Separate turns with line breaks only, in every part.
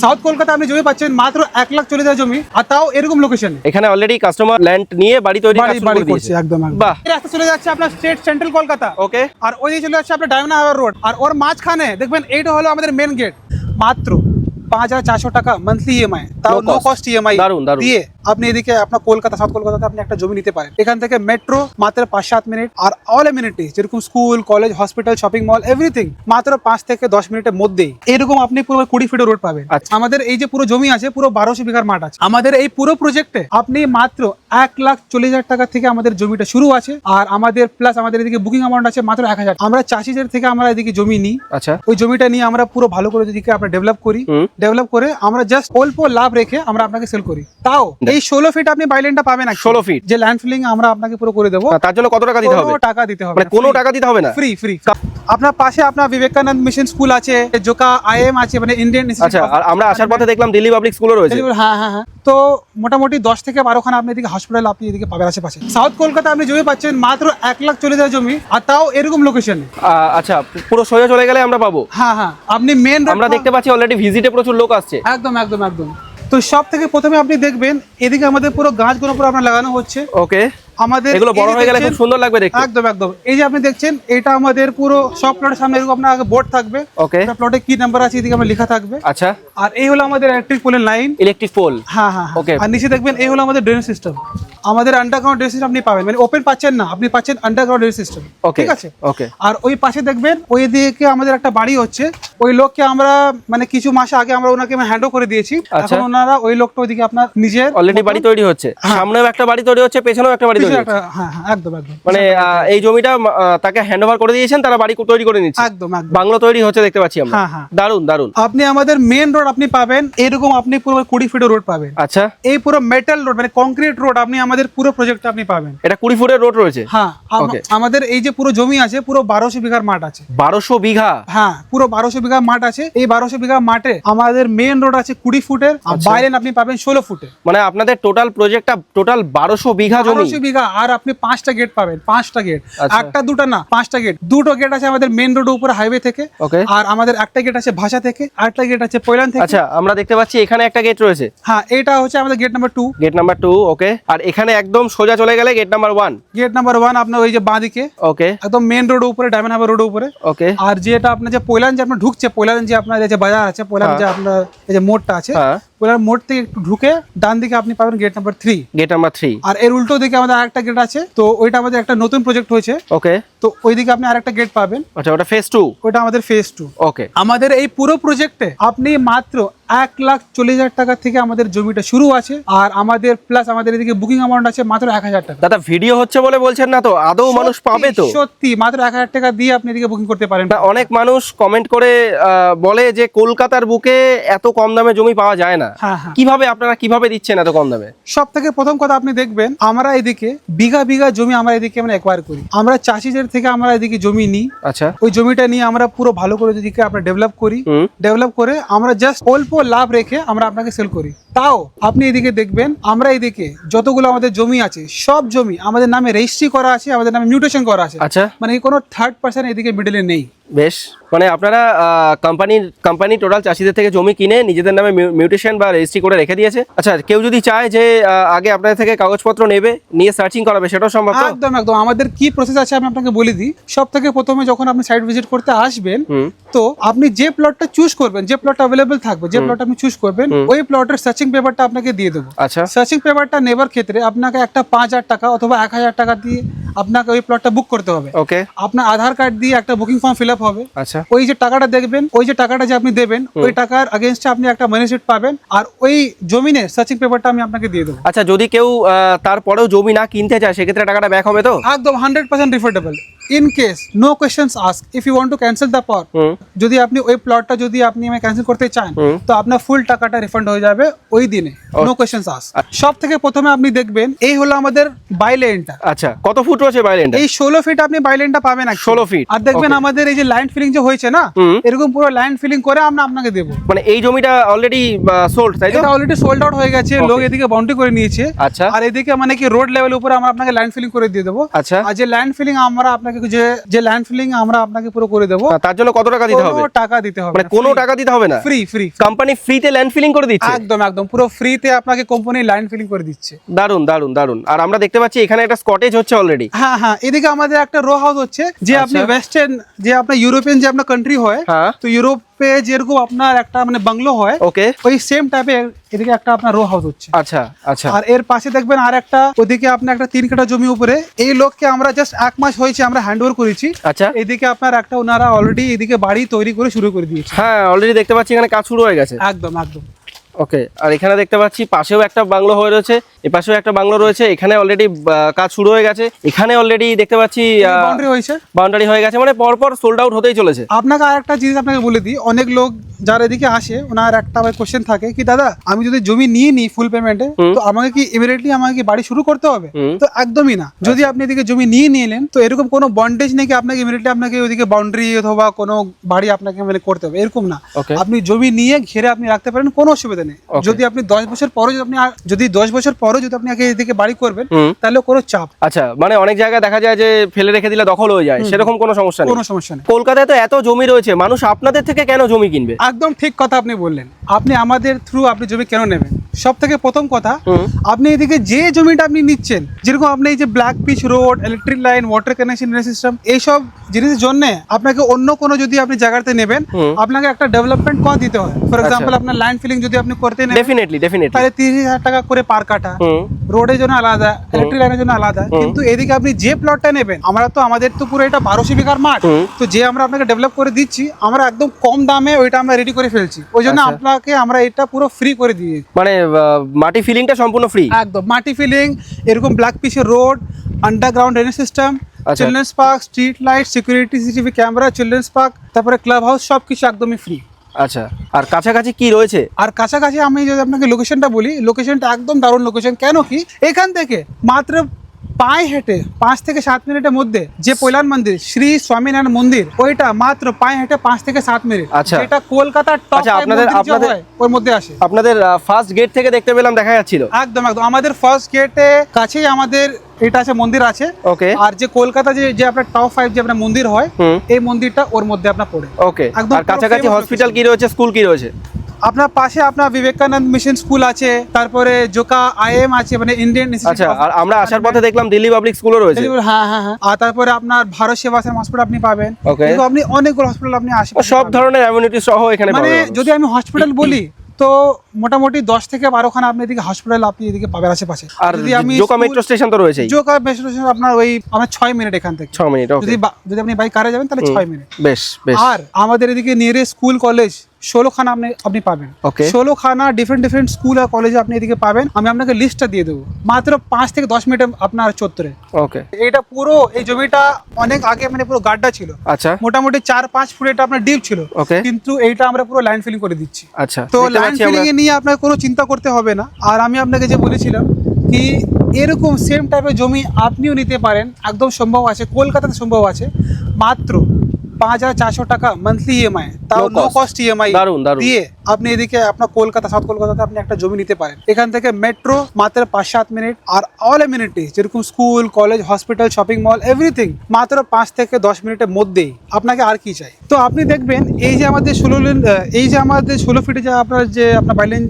South Kolkata আপনি জমি পাচ্ছেন মাত্র এক লাখ চল্লিশ হাজার জমি আর তাও এরকম লোকেশন
এখানে অলরেডি কাস্টমার ল্যান্ড নিয়ে বাড়ি তৈরি
বাড়ি করছে একদম
বাহ।
রাস্তা চলে যাচ্ছে আপনার স্টেট সেন্ট্রাল কলকাতা।
ওকে
আর ওই দিকে চলে যাচ্ছে আপনার ডায়মন্ড হাওয়ার রোড আর ওর মাঝখানে দেখবেন এইটা হলো আমাদের মেন গেট মাত্র পাঁচ হাজার চারশো টাকা মান্থলি ইএমআই তাও নো কস্ট ইএমআই
দারুণ, দারুণ।
দিয়ে আপনি এদিকে আপনার কলকাতা সাউথ কলকাতাতে আপনি একটা জমি নিতে পারেন। এখান থেকে মেট্রো মাত্র পাঁচ সাত মিনিট আর অল এমিনিটি যেরকম school college hospital shopping mall everything মাত্র পাঁচ থেকে দশ মিনিটের মধ্যেই। এরকম আপনি পুরো কুড়ি ফিটের রোড পাবেন।
আচ্ছা।
আমাদের এই যে পুরো জমি আছে পুরো বারোশো বিঘার মাঠ আছে। আমাদের এই পুরো প্রজেক্টে আপনি মাত্র এক লাখ চল্লিশ হাজার টাকা থেকে আমাদের জমিটা শুরু আছে। আর আমাদের প্লাস আমাদের এদিকে বুকিং অ্যামাউন্ট আছে মাত্র এক হাজার। আমরা চাষিদের থেকে আমরা এদিকে জমি নিই।
আচ্ছা।
ওই জমিটা নিয়ে আমরা পুরো ভালো করে এদিকে আমরা ডেভেলপ করি। ডেভেলপ করে আমরা জাস্ট অল্প লাভ রেখে আমরা আপনাকে সেল করি। তাও এই ষোলো ফিট আপনি বাইলেনটা পাবেন না
16 feet?
যে ল্যান্ড ফিলিং আমরা আপনাকে পুরো করে দেবো।
তার জন্য কত টাকা দিতে হবে?
টাকা দিতে হবে
মানে কোনো টাকা দিতে হবে না?
ফ্রি ফ্রি আপনার পাশে আপনার বিবেকানন্দ মিশন স্কুল আছে জোকা আইএম আছে মানে ইন্ডিয়ান
আচ্ছা আর আমরা আসার পথে দেখলাম দিল্লি পাবলিক স্কুলও রয়েছে।
হ্যাঁ হ্যাঁ হ্যাঁ। তো মোটামুটি দশ থেকে বারো খানা আপনি এদিকে হসপিটাল আপনি এদিকে পাবেন আশেপাশে। সাউথ কলকাতা আপনি জমি পাচ্ছেন মাত্র এক লাখ চলে হাজার জমি আর তাও এরকম লোকেশন
আচ্ছা পুরো সোজা চলে গেলে আমরা পাবো।
হ্যাঁ হ্যাঁ। আপনি মেন
আমরা দেখতে পাচ্ছি অলরেডি ভিজিটে প্রচুর লোক আসছে।
একদম একদম একদম। তো সব থেকে প্রথমে আপনি দেখবেন, এদিকে আমাদের পুরো গাছগুলো পুরো আপনার লাগানো হচ্ছে।
ওকে
আমাদের
এগুলো বড় হয়ে গেলে খুব সুন্দর লাগবে দেখতে।
একদম একদম। এই যে আপনি দেখছেন এটা আমাদের পুরো সব প্লটের সামনে এরকম আপনার বোর্ড থাকবে।
ওকে
প্লটে কি নাম্বার আছে এদিকে আমার লেখা থাকবে।
আচ্ছা।
আর এই হলো আমাদের ইলেকট্রিক পোলের লাইন
ইলেকট্রিক পোল
হ্যাঁ হ্যাঁ
Okay.
আর নিচে দেখবেন এই হলো আমাদের ড্রেন সিস্টেম আমাদের আন্ডারগ্রাউন্ড ড্রেন সিস্টেম আপনি পাবেন। মানে ওপেন পাচ্ছেন না আপনি পাচ্ছেন আন্ডারগ্রাউন্ড ড্রেন সিস্টেম
ওকে
ঠিক আছে?
ওকে
আর ওই পাশে দেখবেন ওই দিকে আমাদের একটা বাড়ি হচ্ছে। ওই লোককে আমরা মানে কিছু মাস আগে আমরা ওনাকে হ্যান্ড করে দিয়েছি।
আচ্ছা।
এখন ওনারা ওই লোকটা ওইদিকে আপনার নিজের
অলরেডি বাড়ি তৈরি হচ্ছে। সামনেও একটা বাড়ি তৈরি হচ্ছে পেছনেও একটা বাড়ি
একটা হ্যাঁ হ্যাঁ একদম একদম।
মানে এই জমিটা তাকে হ্যান্ড ওভার করে দিয়েছেন তারা বাড়ি তৈরি করে নিচ্ছে।
একদম
বাংলো তৈরি হচ্ছে দেখতে পাচ্ছি আমরা।
হ্যাঁ, হ্যাঁ।
দারুণ দারুণ
আপনি আমাদের মেন রোড আপনি পাবেন এরকম আপনি পুরো কুড়ি ফিটের রোড পাবেন।
আচ্ছা।
এই পুরো মেটাল রোড মানে কংক্রিট রোড আপনি আমাদের পুরো প্রজেক্টে আপনি পাবেন।
এটা কুড়ি ফুটের রোড রয়েছে?
হ্যাঁ আমাদের এই যে পুরো জমি আছে পুরো বারোশো বিঘার মাঠ আছে।
বারোশো বিঘা?
হ্যাঁ পুরো বারোশো বিঘা মাঠ আছে। এই বারোশো বিঘা মাঠে আমাদের মেন রোড আছে কুড়ি ফুটের
আচ্ছা।
আপনি পাবেন ষোলো ফুটে
মানে আপনাদের টোটাল প্রজেক্টটা টোটাল বারোশো বিঘা জমি?
বারোশো বিঘা আর আপনি পাঁচটা গেট পাবেন পাঁচটা গেট
আচ্ছা।
একটা দুটো না পাঁচটা গেট দুটো গেট আছে আমাদের মেন রোডের উপরে হাইওয়ে থেকে আর আমাদের একটা গেট আছে ভাষা থেকে আরেকটা গেট আছে পৈলান থেকে।
আচ্ছা আমরা দেখতে পাচ্ছি এখানে একটা গেট রয়েছে।
হ্যাঁ এটা হচ্ছে আমাদের gate number two
gate number two okay আর এখানে একদম সোজা চলে গেলে gate number one
gate number one আপনার ওই যে বাঁদিকে।
ওকে
একদম মেন রোড উপরে ডায়মন্ড হারবার রোড উপরে।
ওকে
আর যেটা আপনার যে পৈলান যে আপনার ঢুকছে পৈলান যে আপনার যে বাজার আছে পৈলান যে আপনার এই যে মোড়টা আছে পৈলান মোড় থেকে একটু ঢুকে ডান দিকে আপনি পাবেন gate number three
gate number three
আর এর উল্টো দিকে আমাদের আরেকটা গেট আছে তো ওইটা আমাদের একটা নতুন প্রজেক্ট হয়েছে।
ওকে
তো ওইদিকে আপনি আরেকটা গেট পাবেন।
আচ্ছা ওটা ফেস টু
ওইটা আমাদের ফেজ টু
ওকে
আমাদের এই পুরো প্রজেক্টে আপনি মাত্র এক লাখ চল্লিশ হাজার টাকা থেকে আমাদের জমিটা শুরু আছে আর আমাদের প্লাস আমাদের এদিকে বুকিং অ্যামাউন্ট আছে মাত্র এক হাজার টাকা।
দাদা ভিডিও হচ্ছে বলে বলছেন না তো? আদৌ মানুষ পাবে তো?
সত্যি, মাত্র এক হাজার টাকা দিয়ে আপনি এদিকে বুকিং করতে পারেন।
অনেক মানুষ কমেন্ট করে আহ, বলে যে কলকাতার বুকে এত কম দামে জমি পাওয়া যায় না।
হ্যাঁ হ্যাঁ।
কীভাবে আপনারা কীভাবে দিচ্ছেন এত কম দামে?
সব থেকে প্রথম কথা আপনি দেখবেন আমরা এদিকে বিঘা বিঘা জমি আমরা এদিকে আমরা অ্যাকোয়ার করি। আমরা চাষিদের থেকে আমরা এদিকে জমি নিই।
আচ্ছা।
ওই জমিটা নিয়ে আমরা পুরো ভালো করে যদি আমরা ডেভেলপ করি। ডেভেলপ করে আমরা জাস্ট অল্প লাভ রেখে আমরা আপনাকে সেল করি। তাও আপনি এদিকে দেখবেন আমরা এদিকে যতগুলো আমাদের জমি আছে সব জমি আমাদের নামে রেজিস্ট্রি করা আছে আমাদের নামে মিউটেশন করা আছে।
আচ্ছা।
মানে কোনো থার্ড পার্সন এদিকে মিডলে নেই।
বেশ। মানে আপনারা কোম্পানির কোম্পানি টোটাল চাষিদের থেকে জমি কিনে নিজেদের নামে মিউটেশন বা রেজিস্ট্রি করে রেখে দিয়েছে। আচ্ছা কেউ যদি চায় যে আগে আপনাদের থেকে কাগজপত্র নেবে নিয়ে সার্চিং করাবে সেটাও সম্ভব
একদম একদম। আমাদের কি প্রসেস আছে আমি আপনাকে বলে দিই। সব থেকে প্রথমে যখন আপনি সাইট ভিজিট করতে আসবেন তো আপনি যে প্লটটা চুজ করবেন যে প্লট অ্যাভেলেবেল থাকবে যে প্লট আপনি চুজ করবেন ওই প্লটের সার্চিং পেপারটা আপনাকে দিয়ে দেবো।
আচ্ছা।
সার্চিং পেপারটা নেবার ক্ষেত্রে আপনাকে একটা পাঁচ হাজার টাকা অথবা এক হাজার টাকা দিয়ে আপনাকে ওই প্লটটা বুক করতে হবে।
ওকে
আপনার আধার কার্ড দিয়ে একটা বুকিং ফর্ম ফিল আপ হবে।
আচ্ছা।
ওই যে টাকাটা দেখবেন ওই যে টাকাটা যে আপনি দেবেন ওই টাকার আগেনস্টে আপনি একটা মানি শিট পাবেন আর ওই জমিনে সার্চিং পেপারটা আমি আপনাকে দিয়ে দেবো।
আচ্ছা যদি কেউ আহ, তারপরেও জমি না কিনতে চায় সেক্ষেত্রে টাকাটা ব্যাক হবে তো?
একদম hundred percent refundable in case no questions ask if you want to cancel the পর যদি আপনি ওই প্লটটা যদি আপনি আমি ক্যান্সেল করতে চান তো আপনার ফুল টাকাটা রিফান্ড হয়ে যাবে ওই দিনে নো কোয়েশ্চেন্স আস সব থেকে প্রথমে আপনি দেখবেন এই হলো আমাদের বাইলেনটা
আচ্ছা কত ফুট রয়েছে বাইরেন্ডা
এই ষোলো ফিট আপনি বাইলেনটা পাবেন actually।
16 feet,
আর দেখবেন আমাদের এই যে ল্যান্ড ফিলিং যে হয়েছে না এরকম পুরো ল্যান্ড ফিলিং করে আমরা আপনাকে দেবো।
মানে এই জমিটা অলরেডি সোল্ড তাই তো?
এটা অলরেডি সোল্ড আউট হয়ে গেছে লোক এদিকে বাউন্ডারি করে নিয়েছে।
আচ্ছা।
আর এদিকে মানে কি রোড লেভেল উপরে আমরা আপনাকে ল্যান্ড ফিলিং করে দিয়ে দেবো।
আচ্ছা।
আর যে ল্যান্ড ফিলিং আমরা আপনাকে যে যে ল্যান্ড ফিলিং আমরা আপনাকে পুরো করে দেবো।
তার জন্য কত টাকা দিতে হবে?
টাকা দিতে হবে
মানে কোনো টাকা দিতে হবে না?
ফ্রি ফ্রি
কোম্পানি ফ্রিতে ল্যান্ড ফিলিং করে দিচ্ছে?
একদম একদম। পুরো ফ্রিতে আপনাকে কোম্পানি ল্যান্ড ফিলিং করে দিচ্ছে।
দারুণ দারুণ দারুণ আর আমরা দেখতে পাচ্ছি এখানে একটা স্কটেজ হচ্ছে অলরেডি
হ্যাঁ হ্যাঁ। এদিকে আমাদের একটা রো হাউস হচ্ছে যে আপনি
আচ্ছা।
ওয়েস্টার্ন যে আপনার ইউরোপিয়ান যে আপনার কান্ট্রি হয়
হ্যাঁ।
তো ইউরোপে যেরকম আপনার একটা মানে বাংলো হয়
ওকে
ওই সেম টাইপের এদিকে একটা আপনার রো হাউস হচ্ছে।
আচ্ছা আচ্ছা।
আর এর পাশে দেখবেন আর একটা ওদিকে আপনার একটা তিন কাঠা জমি উপরে এই লোককে আমরা জাস্ট এক মাস হয়েছে আমরা হ্যান্ড ওভার করেছি।
আচ্ছা।
এদিকে আপনার একটা ওনারা অলরেডি এদিকে বাড়ি তৈরি করে শুরু করে দিয়েছে।
হ্যাঁ অলরেডি দেখতে পাচ্ছি এখানে কাজ শুরু হয়ে গেছে।
একদম একদম।
ওকে আর এখানে দেখতে পাচ্ছি পাশেও একটা বাংলো হয়ে রয়েছে এ পাশেও একটা বাংলো রয়েছে এখানে অলরেডি কাজ শুরু হয়ে গেছে এখানে অলরেডি দেখতে পাচ্ছি
বাউন্ডারি হয়েছে?
বাউন্ডারি হয়ে গেছে মানে পরপর সোল্ড আউট হতেই চলেছে।
আপনাকে আর একটা জিনিস আপনাকে বলে দিই অনেক লোক যারা এদিকে আসে ওনার একটা কোশ্চেন থাকে কি দাদা আমি যদি জমি নিয়ে নিই ফুল পেমেন্টে। তো আমাকে কি ইমিডিয়েটলি আমাকে কি বাড়ি শুরু করতে হবে? তো একদমই না। যদি আপনি এদিকে জমি নিয়ে নিলেন তো এরকম কোনো বন্ডেজ নেই কি আপনাকে ইমিডিয়েটলি আপনাকে ওইদিকে বাউন্ডারি অথবা কোনো বাড়ি আপনাকে মানে করতে হবে? এরকম না। আপনি জমি নিয়ে ঘিরে আপনি রাখতে পারেন কোনো অসুবিধা নেই যদি আপনি দশ বছর পরে যদি আপনি যদি দশ বছর পরে যদি আপনি আগে এদিকে বাড়ি করবেন তাহলে কোনো চাপ।
আচ্ছা মানে অনেক জায়গায় দেখা যায় যে ফেলে রেখে দিলে দখল হয়ে যায়। সেরকম কোনো সমস্যা নেই।
কোনো সমস্যা নেই।
কলকাতায় তো এত জমি রয়েছে মানুষ আপনাদের থেকে কেন জমি কিনবে?
একদম ঠিক কথা আপনি বললেন। আপনি আমাদের থ্রু আপনি জমি কেন নেবেন? সব থেকে প্রথম কথা আপনি এদিকে যে জমিটা আপনি নিচ্ছেন যেরকম আপনি এই যে black pitch road electric line water connection system এইসব জিনিসের জন্য আপনাকে অন্য কোনো যদি আপনি জায়গাতে নেবেন আপনাকে একটা ডেভেলপমেন্ট কর দিতে হয়। ফর এক্সাম্পল আপনার ল্যান্ড ফিলিং যদি আপনি করতে নেন
ডেফিনেটলি ডেফিনেটলি
তাহলে তিরিশ হাজার টাকা করে পার কাটা রোডের জন্য আলাদা ইলেকট্রিক লাইনের জন্য আলাদা। কিন্তু এদিকে আপনি যে প্লটটা নেবেন আমরা তো আমাদের তো পুরো এটা বারোশো বিঘার মাঠ। তো যে আমরা আপনাকে ডেভেলপ করে দিচ্ছি আমরা একদম কম দামে ওইটা আমরা রেডি করে ফেলছি। ওই জন্য
আচ্ছা।
আপনাকে আমরা এটা পুরো ফ্রি করে দিয়ে
মানে মাটি ফিলিংটা সম্পূর্ণ ফ্রি
একদম মাটি ফিলিং এরকম ব্ল্যাক পিসের road underground drainage system. Children's park street light security CCTV camera children's park তারপরে ক্লাব হাউস সব কিছু একদমই ফ্রি
আচ্ছা আর কাছাকাছি কি রয়েছে?
আর কাছাকাছি আমি যদি আপনাকে লোকেশনটা বলি লোকেশনটা একদম দারুণ লোকেশন কেন কি? এখান থেকে মাত্র পায়ে হেঁটে পাঁচ থেকে সাত মিনিটের মধ্যে যে পৈলান মন্দির শ্রী স্বামীনারায়ণ মন্দির ওইটা মাত্র পায়ে হেঁটে পাঁচ থেকে সাত মিনিট।
আচ্ছা।
এটা কলকাতার টপ
আচ্ছা, আপনাদের- আপনাদের-
ওর মধ্যে আসে।
আপনাদের ফার্স্ট গেট থেকে দেখতে পেলাম দেখা যাচ্ছিল।
একদম একদম। আমাদের ফার্স্ট গেটে কাছেই আমাদের এটা আছে মন্দির আছে।
ওকে।
আর যে কলকাতা যে যে আপনার টপ ফাইভ যে আপনার মন্দির হয় এই মন্দিরটা ওর মধ্যে আপনার পড়ে।
ওকে।
একদম
কাছাকাছি হসপিটাল কি রয়েছে স্কুল কি রয়েছে?
আপনার পাশে আপনার বিবেকানন্দ মিশন স্কুল আছে তারপরে জোকা আইএম আছে মানে ইন্ডিয়ান
আচ্ছা আর আমরা আসার পথে দেখলাম দিল্লি পাবলিক স্কুলও রয়েছে।
হ্যাঁ হ্যাঁ হ্যাঁ। আর তারপরে আপনার ভারত সেবাশ্রম হসপিটাল আপনি পাবেন. কিন্তু আপনি অনেকগুলো হসপিটাল আপনি আসেন
সব ধরনের অ্যামিউনিটি সহ এখানে
মানে যদি আমি হসপিটাল বলি তো মোটামুটি দশ থেকে বারোখানা আপনি এদিকে হসপিটাল আপনি এদিকে পাবেন আশেপাশে।
আর
যদি আমি
জোকা মেট্রো স্টেশন তো রয়েছেই।
জোকা মেট্রো স্টেশন আপনার ওই আমার ছয় মিনিট এখান থেকে।
ছয় মিনিট
যদি যদি আপনি বাইক কারে যাবেন তাহলে ছয় মিনিট
বেশ বেশ।
আর আমাদের এদিকে নিয়ারে স্কুল কলেজ ষোলোখানা আপনি আপনি পাবেন।
Okay.
ষোলোখানা ডিফারেন্ট ডিফারেন্ট স্কুল আর কলেজে আপনি এদিকে পাবেন। আমি আপনাকে লিস্টটা দিয়ে দেবো। মাত্র পাঁচ থেকে দশ মিনিটে আপনার চত্বরে।
ওকে
এটা পুরো এই জমিটা অনেক আগে মানে পুরো গাড্ডা ছিল।
আচ্ছা।
মোটামুটি চার পাঁচ ফুট এটা আপনার ডিপ ছিল।
ওকে
কিন্তু এইটা আমরা পুরো লাইন ফিলিং করে দিচ্ছি।
আচ্ছা
তো লাইন ফিলিং এ নিয়ে আপনাকে কোনো চিন্তা করতে হবে না। আর আমি আপনাকে যে বলেছিলাম কি এরকম সেম টাইপের জমি আপনিও নিতে পারেন। একদম সম্ভব আছে কলকাতাতে সম্ভব আছে। মাত্র পাঁচ হাজার চারশো টাকা মান্থলি ইএমআই তাও নো কস্ট ইএমআই
দারুণ, দারুণ।
দিয়ে আপনি এদিকে আপনার কলকাতা সাউথ কলকাতাতে আপনি একটা জমি নিতে পারেন। এখান থেকে মেট্রো মাত্র পাঁচ সাত মিনিট আর অল এমিনিটি যেরকম school college hospital shopping mall everything মাত্র পাঁচ থেকে দশ মিনিটের মধ্যেই। আপনাকে আর কি চাই? তো আপনি দেখবেন এই যে আমাদের ষোলো এই যে আমাদের ষোলো ফিটে যে আপনার যে আপনার বাইলেন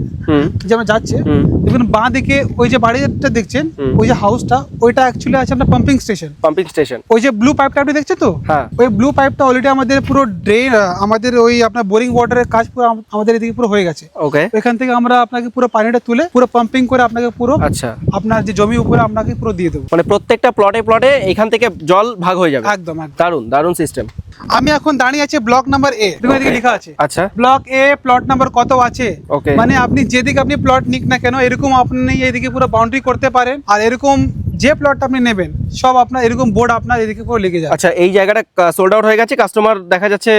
যে আমরা যাচ্ছে
হুম।
দেখবেন বাঁ দিকে ওই যে বাড়িটা দেখছেন ওই যে হাউসটা ওইটা অ্যাকচুয়ালি আছে আপনার পাম্পিং স্টেশন
পাম্পিং স্টেশন
ওই যে ব্লু পাইপটা আপনি দেখছেন তো?
হ্যাঁ।
ওই ব্লু পাইপটা অলরেডি আমাদের পুরো ড্রেন আমাদের ওই আপনার বোরিং ওয়াটারের কাজ পুরো আমাদের এদিকে পুরো হয়ে গেছে।
ওকে
এখান থেকে আমরা আপনাকে পুরো পানিটা তুলে পুরো পাম্পিং করে আপনাকে পুরো
আচ্ছা।
আপনার যে জমি উপরে আপনাকে পুরো দিয়ে দেবো।
মানে প্রত্যেকটা প্লটে প্লটে এখান থেকে জল ভাগ হয়ে যাবে?
একদম একদম।
দারুণ দারুণ সিস্টেম
আমি এখন দাঁড়িয়ে আছি ব্লক নাম্বার এ দেখুন এদিকে লেখা আছে।
আচ্ছা।
ব্লক এ প্লট নাম্বার কত আছে? মানে আপনি যেদিকে আপনি প্লট নিক না কেন, এরকম আপনি এদিকে পুরো বাউন্ডারি করতে পারেন। আর এরকম যে প্লটটা আপনি নেবেন সব আপনার এরকম বোর্ড আপনার এদিকে পুরো লেগে যাবে।
আচ্ছা এই জায়গাটা সোল্ড আউট হয়ে গেছে কাস্টমার দেখা যাচ্ছে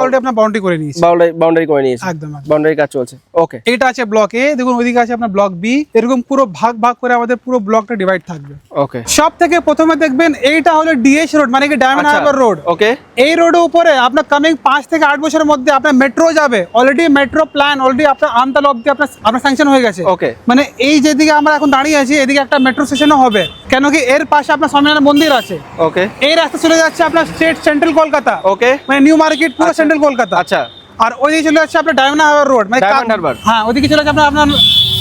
অলরেডি আপনার বাউন্ডারি করে নিয়েছে।
বাউন্ডারি করে নিয়েছে।
একদম
বাউন্ডারি কাজ চলছে। ওকে
এটা আছে ব্লক এ দেখুন ওইদিকে আছে আপনার ব্লক বি এরকম পুরো ভাগ ভাগ করে আমাদের পুরো ব্লকটা ডিভাইড থাকবে।
ওকে
সব থেকে প্রথমে দেখবেন এইটা হলো ডিএস রোড মানে কি ডায়মন্ড। হারবার রোড
ওকে
এই রোডের উপরে আপনার কামিং পাঁচ থেকে আট বছরের মধ্যে আপনার মেট্রো যাবে। অলরেডি মেট্রো প্ল্যান অলরেডি আপনার আমতাল অব্দি আপনার আপনার স্যাংশন হয়ে গেছে।
ওকে
মানে এই যেদিকে আমরা এখন দাঁড়িয়ে আছি এদিকে একটা মেট্রো স্টেশনও হবে। কেন কি এর পাশে আপনার স্বামীনারায়ণ মন্দির আছে।
ওকে।
এই রাস্তা চলে যাচ্ছে আপনার স্টেট সেন্ট্রাল কলকাতা।
ওকে।
মানে নিউ মার্কেট পুরো সেন্ট্রাল কলকাতা।
আচ্ছা।
আর ওইদিকে চলে যাচ্ছে আপনার ডায়মন্ড হারবার রোড মানে কাক-
Harbour।
হ্যাঁ ওইদিকে চলে যাচ্ছে আপনার আপনার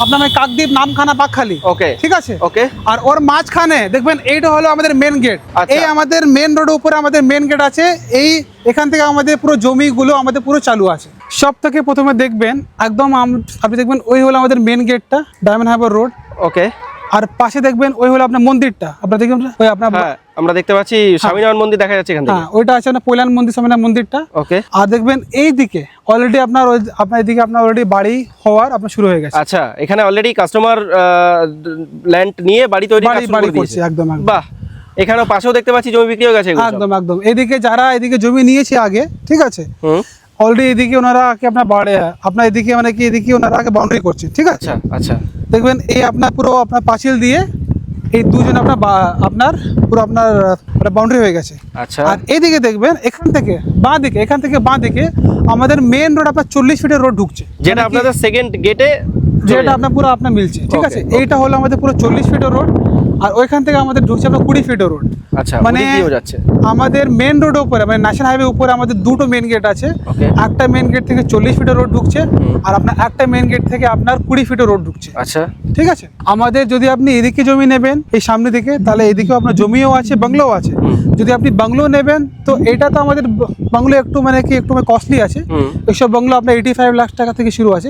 আপনার মানে কাকদ্বীপ নামখানা পাকখালি।
ওকে।
ঠিক আছে?
ওকে।
আর ওর মাঝখানে দেখবেন এইটা হলো আমাদের মেন গেট
আচ্ছা।
এই আমাদের মেন রোডের উপরে আমাদের মেন গেট আছে। এই এখান থেকে আমাদের পুরো জমিগুলো আমাদের পুরো চালু আছে। সব থেকে প্রথমে দেখবেন একদম আপনি দেখবেন ওই হলো আমাদের মেন গেটটা ডায়মন্ড হারবার রোড
ওকে।
আর পাশে দেখবেন ওই হলো আপনার মন্দিরটা। আপনার দেখবেন ওই আপনার
হ্যাঁ আমরা দেখতে পাচ্ছি স্বামীনারায়ণ মন্দির দেখা যাচ্ছে এখান থেকে।
হ্যাঁ ওইটা আছে আপনার পৈলান মন্দির সামনে মন্দিরটা।
ওকে।
আর দেখবেন এই দিকে অলরেডি আপনার ওই- আপনার এদিকে আপনার অলরেডি বাড়ি হওয়ার আপনার শুরু হয়ে গেছে।
আচ্ছা এখানে অলরেডি কাস্টমার ল্যান্ড নিয়ে বাড়ি তৈরি
বাড়ি করছে একদম একদম।
বাহ এখানেও পাশেও দেখতে পাচ্ছি জমি বিক্রি হয়ে গেছে
একদম একদম। এদিকে যারা এদিকে জমি নিয়েছে আগে ঠিক আছে? অলরেডি এদিকে ওনারা আগে আপনার বাড়ে আপনার এদিকে মানে কি এদিকে ওনারা আগে বাউন্ডারি করছে ঠিক আছে?
আচ্ছা আচ্ছা।
দেখবেন এই আপনার পুরো আপনার পাঁচিল দিয়ে এই দুজন আপনার আপনার পুরো আপনার বাউন্ডারি হয়ে গেছে।
আচ্ছা।
আর এদিকে দেখবেন এখান থেকে বাঁ দিকে এখান থেকে বাঁ দিকে আমাদের মেন রোড আপনার চল্লিশ ফিটের রোড ঢুকছে।
যেটা আপনাদের সেকেন্ড গেটে
যেটা আপনার পুরো আপনার মিলছে ঠিক আছে? এইটা হলো আমাদের পুরো চল্লিশ ফিটের রোড আর ওইখান থেকে আমাদের ঢুকছে আপনার কুড়ি ফিটের রোড
আচ্ছা
মানে আমাদের মেন রোড উপরে মানে ন্যাশনাল হাইওয়ে উপরে আমাদের দুটো মেন গেট আছে। একটা মেন গেট থেকে চল্লিশ ফিটের রোড ঢুকছে আর আপনার একটা মেন গেট থেকে আপনার কুড়ি ফিটের রোড ঢুকছে।
আচ্ছা।
ঠিক আছে? আমাদের যদি আপনি এদিকে জমি নেবেন এই সামনে দিকে তাহলে এদিকেও আপনার জমিও আছে বাংলোও আছে। যদি আপনি বাংলো নেবেন তো এটা তো আমাদের বাংলো একটু মানে কি একটু কস্টলি আছে। এইসব বাংলো আপনার এইটি ফাইভ লাখ টাকা থেকে শুরু আছে।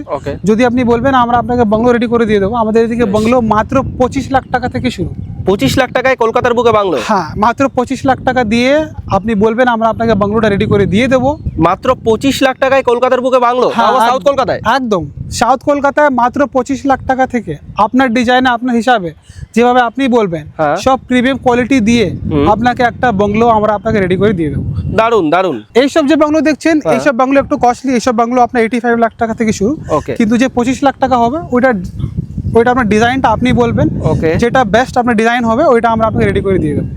যদি আপনি বলবেন আমরা আপনাকে বাংলো রেডি করে দিয়ে দেবো। আমাদের এদিকে বাংলো মাত্র পঁচিশ লাখ টাকা থেকে শুরু।
পঁচিশ লাখ টাকায় কলকাতার বুকে বাংলো?
হ্যাঁ মাত্র পঁচিশ লাখ টাকা দিয়ে আপনি বলবেন আমরা আপনাকে বাংলোটা রেডি করে দিয়ে দেবো।
মাত্র পঁচিশ লাখ টাকায় কলকাতার বুকে বাংলো?
হ্যাঁ,
সাউথ কলকাতায়?
একদম। সাউথ কলকাতায় মাত্র পঁচিশ লাখ টাকা থেকে আপনার ডিজাইনে আপনার হিসাবে যেভাবে আপনি বলবেন
হ্যাঁ।
সব প্রিমিয়াম কোয়ালিটি দিয়ে আপনাকে একটা বাংলো আমরা আপনাকে রেডি করে দিয়ে দেবো।
দারুণ দারুণ
এইসব যে বাংলো দেখছেন
হ্যাঁ।
এইসব বাংলো একটু কস্টলি এইসব বাংলো আপনার এইটি ফাইভ লাখ টাকা থেকে শুরু। কিন্তু যে পঁচিশ লাখ টাকা হবে ওইটা ওইটা আপনার ডিজাইনটা আপনি বলবেন।
ওকে
যেটা বেস্ট আপনার ডিজাইন হবে ওইটা আমরা আপনাকে রেডি করে দিয়ে দেবো।